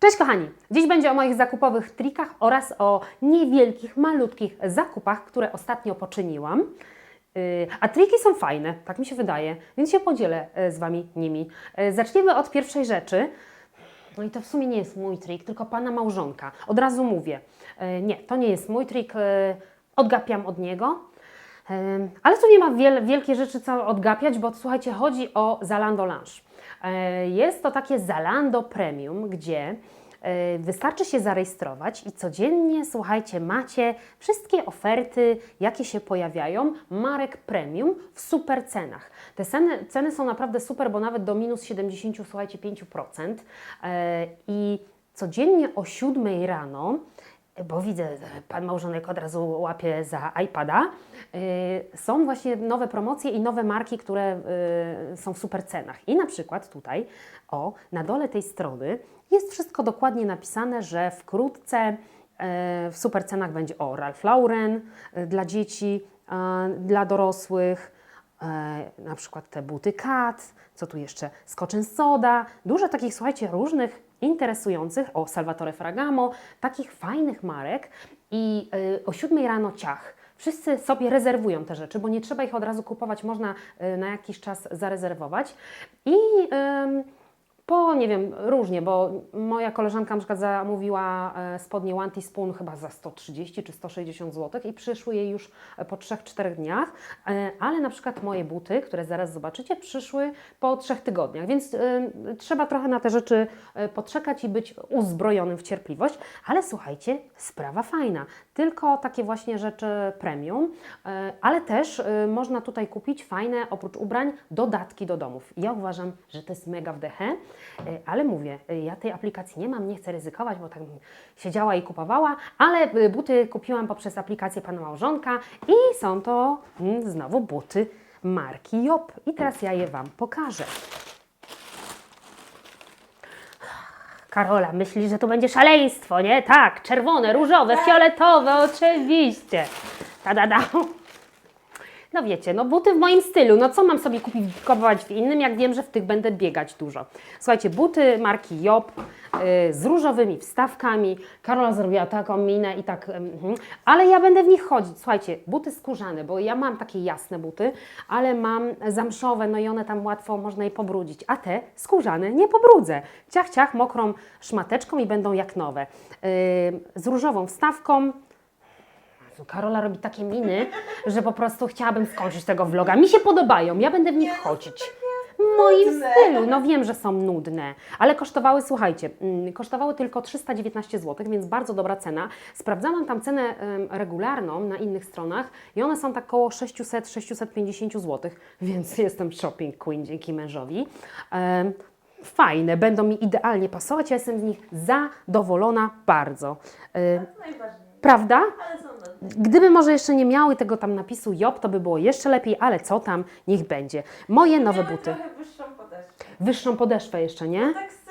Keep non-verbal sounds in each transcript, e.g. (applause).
Cześć kochani! Dziś będzie o moich zakupowych trikach oraz o niewielkich, malutkich zakupach, które ostatnio poczyniłam. Yy, A triki są fajne, tak mi się wydaje, więc się podzielę e, z Wami nimi. E, Zaczniemy od pierwszej rzeczy. No i to w sumie nie jest mój trik, tylko pana małżonka. Od razu mówię, nie, to nie jest mój trik, odgapiam od niego. Ale tu nie ma wiel, wielkie rzeczy co odgapiać, bo słuchajcie, chodzi o Zalando Lounge. E, Jest to takie Zalando Premium, gdzie e, wystarczy się zarejestrować i codziennie, słuchajcie, macie wszystkie oferty, jakie się pojawiają, marek premium w super cenach. Te ceny, ceny są naprawdę super, bo nawet do minus 70, słuchajcie, 5%. E, I codziennie o 7 rano bo widzę, pan małżonek od razu łapie za iPada. y, Są właśnie nowe promocje i nowe marki, które y, są w super cenach. I na przykład tutaj, o, na dole tej strony jest wszystko dokładnie napisane, że wkrótce y, w super cenach będzie o Ralph Lauren dla dzieci, dla dorosłych, na przykład te buty Cat, co tu jeszcze, and Soda, dużo takich, słuchajcie, różnych interesujących, o Salvatore Ferragamo, takich fajnych marek i y, o 7 rano ciach. Wszyscy sobie rezerwują te rzeczy, bo nie trzeba ich od razu kupować, można y, na jakiś czas zarezerwować. I po, nie wiem, różnie, bo moja koleżanka na przykład zamówiła e, spodnie One Teaspoon chyba za 130 czy 160 zł i przyszły jej już e, po 3-4 dniach, e, ale na przykład moje buty, które zaraz zobaczycie, przyszły po 3 tygodniach, więc trzeba trochę na te rzeczy poczekać i być uzbrojonym w cierpliwość, ale słuchajcie, sprawa fajna, tylko takie właśnie rzeczy premium, ale też można tutaj kupić fajne, oprócz ubrań, dodatki do domów. Ja uważam, że to jest mega wdechę, ale mówię, e, ja tej aplikacji nie mam, nie chcę ryzykować, bo tak siedziała i kupowała, ale e, buty kupiłam poprzez aplikację pana małżonka i są to mm, znowu buty marki Job. I teraz ja je Wam pokażę. Karola myśli, że to będzie szaleństwo, nie? Tak, czerwone, różowe, fioletowe, oczywiście. Ta da, da. No wiecie, no buty w moim stylu, no co mam sobie kupić, kupować w innym, jak wiem, że w tych będę biegać dużo. Słuchajcie, buty marki Job y, z różowymi wstawkami. Karola zrobiła taką minę i tak, mhm. ale ja będę w nich chodzić. Słuchajcie, buty skórzane, bo ja mam takie jasne buty, ale mam zamszowe, no i one tam łatwo można je pobrudzić, a te skórzane nie pobrudzę. Ciach, ciach, mokrą szmateczką i będą jak nowe. Y, z różową wstawką, Jezu, Karola robi takie miny, że po prostu chciałabym skończyć tego vloga. Mi się podobają, ja będę w nich chodzić. W moim nudne. stylu, no wiem, że są nudne, ale kosztowały, słuchajcie, mm, kosztowały tylko 319 zł, więc bardzo dobra cena. Sprawdzałam tam cenę em, regularną na innych stronach i one są tak około 600-650 zł, więc (laughs) jestem shopping queen dzięki mężowi. Em, Fajne, będą mi idealnie pasować, ja jestem z nich zadowolona bardzo. Em, To najważniejsze. Prawda? Gdyby może jeszcze nie miały tego tam napisu Job, to by było jeszcze lepiej, ale co tam, niech będzie. Moje nowe Miały buty. trochę wyższą podeszwę. Wyższą podeszwę jeszcze, nie? Tak z.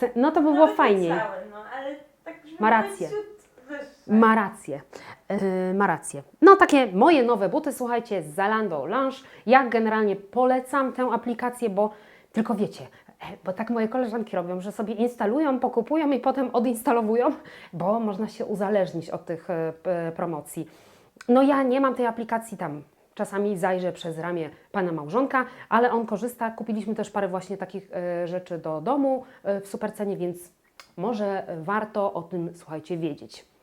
Se- No to by No, było nie fajniej. Całe, no, ale tak Ma rację. Ma rację. Yy, ma rację. No takie moje nowe buty, słuchajcie, z Zalando Lounge. Ja generalnie polecam tę aplikację, bo tylko wiecie, bo tak moje koleżanki robią, że sobie instalują, pokupują i potem odinstalowują, bo można się uzależnić od tych e, promocji. No ja nie mam tej aplikacji tam. Czasami zajrzę przez ramię pana małżonka, ale on korzysta. Kupiliśmy też parę właśnie takich e, rzeczy do domu e, w supercenie, więc może warto o tym, słuchajcie, wiedzieć.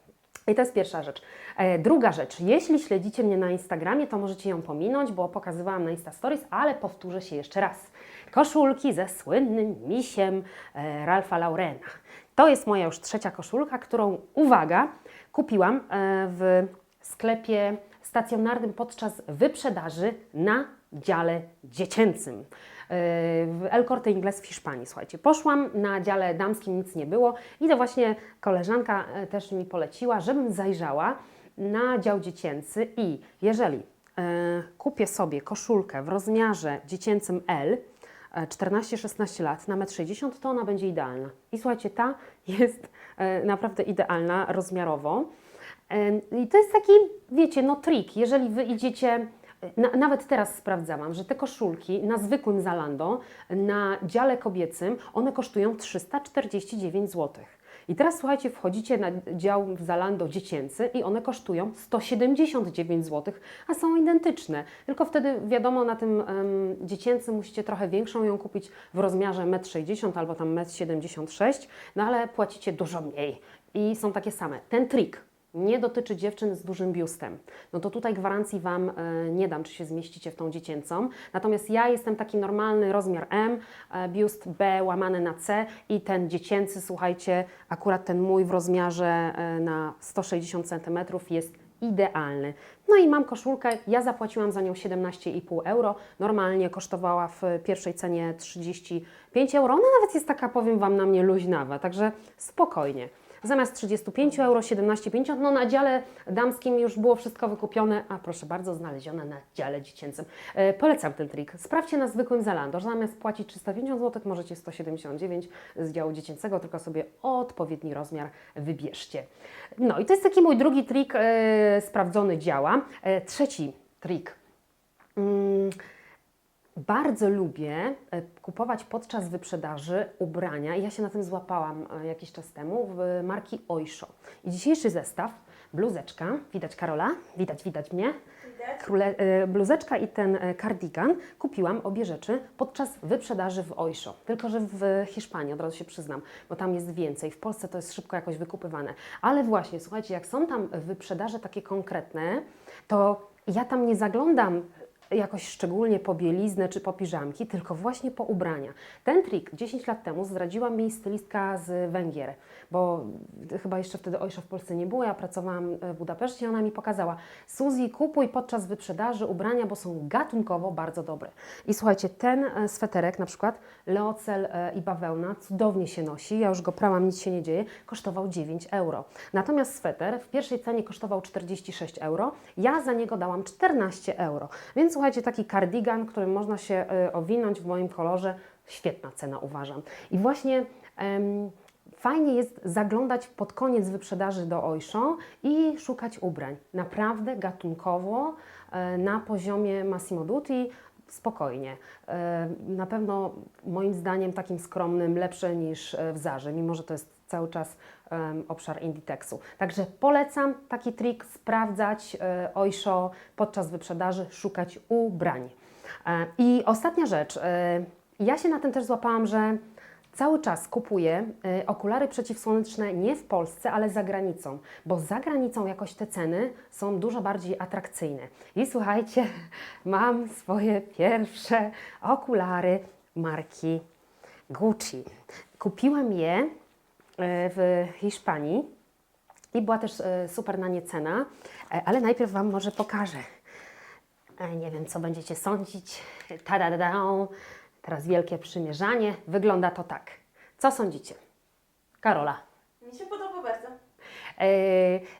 I to jest pierwsza rzecz. E, druga rzecz, jeśli śledzicie mnie na Instagramie, to możecie ją pominąć, bo pokazywałam na Insta Stories, ale powtórzę się jeszcze raz. Koszulki ze słynnym misiem e, Ralfa Laurena. To jest moja już trzecia koszulka, którą, uwaga, kupiłam e, w sklepie stacjonarnym podczas wyprzedaży na dziale dziecięcym w El Corte Inglés w Hiszpanii. Słuchajcie, poszłam na dziale damskim, nic nie było i to właśnie koleżanka e, też mi poleciła, żebym zajrzała na dział dziecięcy i jeżeli e, kupię sobie koszulkę w rozmiarze dziecięcym L, e, 14-16 lat na 1,60 m, to ona będzie idealna. I słuchajcie, ta (laughs) jest e, naprawdę idealna rozmiarowo. E, I to jest taki, wiecie, no trik. Jeżeli wy idziecie Na, nawet teraz sprawdzałam, że te koszulki na zwykłym Zalando, na dziale kobiecym, one kosztują 349 zł. I teraz słuchajcie, wchodzicie na dział w Zalando dziecięcy i one kosztują 179 zł, a są identyczne. Tylko wtedy wiadomo, na tym em, dziecięcym musicie trochę większą ją kupić w rozmiarze 1,60 m albo tam 1,76 m, no ale płacicie dużo mniej i są takie same. Ten trik nie dotyczy dziewczyn z dużym biustem. No to tutaj gwarancji Wam e, nie dam, czy się zmieścicie w tą dziecięcą. Natomiast ja jestem taki normalny rozmiar M, e, biust B łamane na C i ten dziecięcy, słuchajcie, akurat ten mój w rozmiarze e, na 160 cm jest idealny. No i mam koszulkę, ja zapłaciłam za nią 17,5 euro, normalnie kosztowała w pierwszej cenie 35 euro, ona nawet jest taka, powiem Wam, na mnie luźnawa, także spokojnie. Zamiast 35 euro, 17,50, no na dziale damskim już było wszystko wykupione, a proszę bardzo, znalezione na dziale dziecięcym. E, polecam ten trik. Sprawdźcie na zwykłym Zalando, że zamiast płacić 350 zł, możecie 179 z działu dziecięcego, tylko sobie odpowiedni rozmiar wybierzcie. No i to jest taki mój drugi trik, e, sprawdzony działa. E, trzeci trik. Mm, bardzo lubię e, kupować podczas wyprzedaży ubrania i ja się na tym złapałam e, jakiś czas temu w marki Oysho. I dzisiejszy zestaw, bluzeczka, widać Karola, widać, widać mnie, Widać? Króle, e, bluzeczka i ten kardigan kupiłam obie rzeczy podczas wyprzedaży w Oysho. Tylko, że w Hiszpanii, od razu się przyznam, bo tam jest więcej. W Polsce to jest szybko jakoś wykupywane. Ale właśnie, słuchajcie, jak są tam wyprzedaże takie konkretne, to ja tam nie zaglądam jakoś szczególnie po bieliznę czy po piżamki, tylko właśnie po ubrania. Ten trik 10 lat temu zdradziła mi stylistka z Węgier, bo chyba jeszcze wtedy Ojsza w Polsce nie było, ja pracowałam w Budapeszcie i ona mi pokazała Suzy, kupuj podczas wyprzedaży ubrania, bo są gatunkowo bardzo dobre. I słuchajcie, ten e, sweterek na przykład, leocel e, i bawełna, cudownie się nosi, ja już go prałam, nic się nie dzieje, kosztował 9 euro. Natomiast sweter w pierwszej cenie kosztował 46 euro, ja za niego dałam 14 euro. Więc słuchajcie, taki kardigan, którym można się e, owinąć w moim kolorze, świetna cena uważam. I właśnie em, fajnie jest zaglądać pod koniec wyprzedaży do Oysho i szukać ubrań. Naprawdę gatunkowo, e, na poziomie Massimo Dutti, spokojnie. E, Na pewno moim zdaniem takim skromnym, lepsze niż w Zarze, mimo że to jest cały czas obszar Inditexu. Także polecam taki trik, sprawdzać e, Oysho podczas wyprzedaży, szukać ubrań. E, I ostatnia rzecz, e, ja się na tym też złapałam, że cały czas kupuję okulary przeciwsłoneczne nie w Polsce, ale za granicą, bo za granicą jakoś te ceny są dużo bardziej atrakcyjne. I słuchajcie, (laughs) mam swoje pierwsze okulary marki Gucci. Kupiłam je w Hiszpanii i była też e, super na nie cena, e, ale najpierw Wam może pokażę. E, Nie wiem, co będziecie sądzić. Ta-da-da-da. Teraz wielkie przymierzanie. Wygląda to tak. Co sądzicie? Karola. Mi się podoba. E,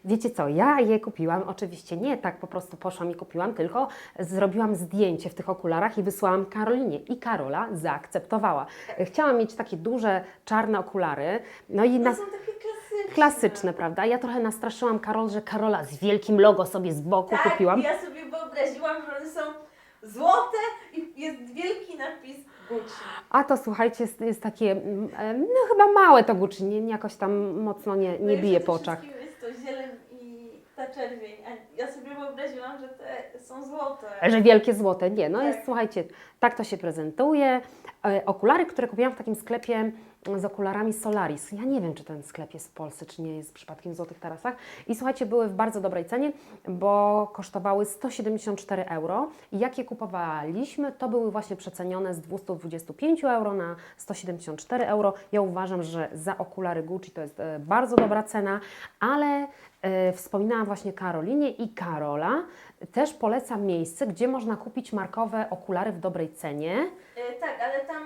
wiecie co, ja je kupiłam, oczywiście nie tak po prostu poszłam i kupiłam, tylko zrobiłam zdjęcie w tych okularach i wysłałam Karolinie i Karola zaakceptowała. E, Chciałam mieć takie duże, czarne okulary, no i To na, są takie klasyczne. klasyczne, prawda? Ja trochę nastraszyłam Karol, że Karola z wielkim logo sobie z boku Tak, kupiłam. ja sobie wyobraziłam, że one są złote i jest wielki napis. A to słuchajcie, jest, jest takie, mm, no chyba małe to Gucci, nie, jakoś tam mocno nie, No nie i bije po oczach. jest to zieleń i ta czerwień. A ja sobie wyobraziłam, że te są złote. Że wielkie złote, nie, no Tak. jest, słuchajcie, tak to się prezentuje. E, Okulary, które kupiłam w takim sklepie z okularami Solaris. Ja nie wiem, czy ten sklep jest w Polsce, czy nie jest przypadkiem w Złotych Tarasach. I słuchajcie, były w bardzo dobrej cenie, bo kosztowały 174 euro. I jak je kupowaliśmy, to były właśnie przecenione z 225 euro na 174 euro. Ja uważam, że za okulary Gucci to jest e, bardzo dobra cena, ale e, wspominałam właśnie Karolinie i Karola. Też polecam miejsce, gdzie można kupić markowe okulary w dobrej cenie. E, tak, ale tam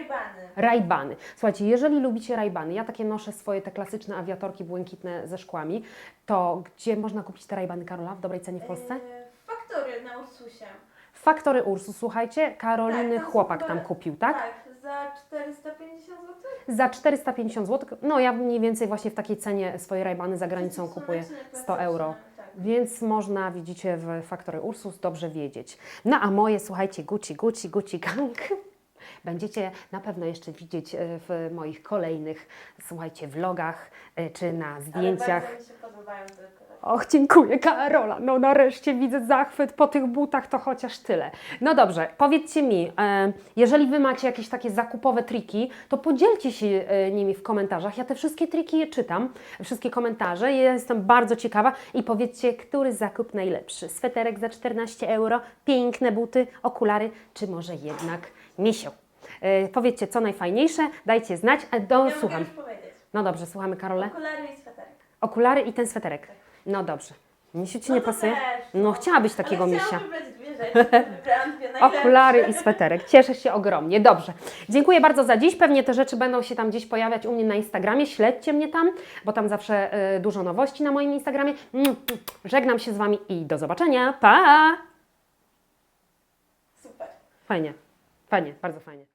rajbany. Rajbany. Słuchajcie, jeżeli lubicie rajbany, ja takie noszę swoje te klasyczne awiatorki błękitne ze szkłami, to gdzie można kupić te rajbany Karola w dobrej cenie w Polsce? E, faktory na Ursusie. Faktory Ursus, słuchajcie, Karoliny Tak, tam są chłopak chyba- tam kupił, tak? Tak, za 450 zł. Za 450 zł. No ja mniej więcej właśnie w takiej cenie swoje rajbany za granicą kupuję 100 euro. Tak. Więc można, widzicie, w Factory Ursus dobrze wiedzieć. No a moje, słuchajcie, Gucci, Gucci, Gucci Gang. Będziecie na pewno jeszcze widzieć e, w moich kolejnych, słuchajcie, vlogach e, czy na zdjęciach. Ale mi się podobają te. Och, dziękuję Karola. No nareszcie widzę zachwyt po tych butach, to chociaż tyle. No dobrze, powiedzcie mi, e, jeżeli Wy macie jakieś takie zakupowe triki, to podzielcie się nimi w komentarzach. Ja te wszystkie triki je czytam, wszystkie komentarze. Ja jestem bardzo ciekawa i powiedzcie, który zakup najlepszy. Sweterek za 14 euro, piękne buty, okulary, czy może jednak misio. E, powiedzcie, co najfajniejsze, dajcie znać. E, do, słucham. już powiedzieć. No dobrze, słuchamy Karole. Okulary i sweterek. Okulary i ten sweterek. No dobrze. Misiu ci nie No to pasuje? też, No chciałabyś takiego Ale misia. dwie rzeczy. Wybrałam dwie najlepsze. Okulary i sweterek. Cieszę się ogromnie. Dobrze. Dziękuję bardzo za dziś. Pewnie te rzeczy będą się tam gdzieś pojawiać u mnie na Instagramie. Śledźcie mnie tam, bo tam zawsze e, dużo nowości na moim Instagramie. Mm, mm. Żegnam się z Wami i do zobaczenia. Pa! Super. Fajnie. Fajnie, bardzo fajnie.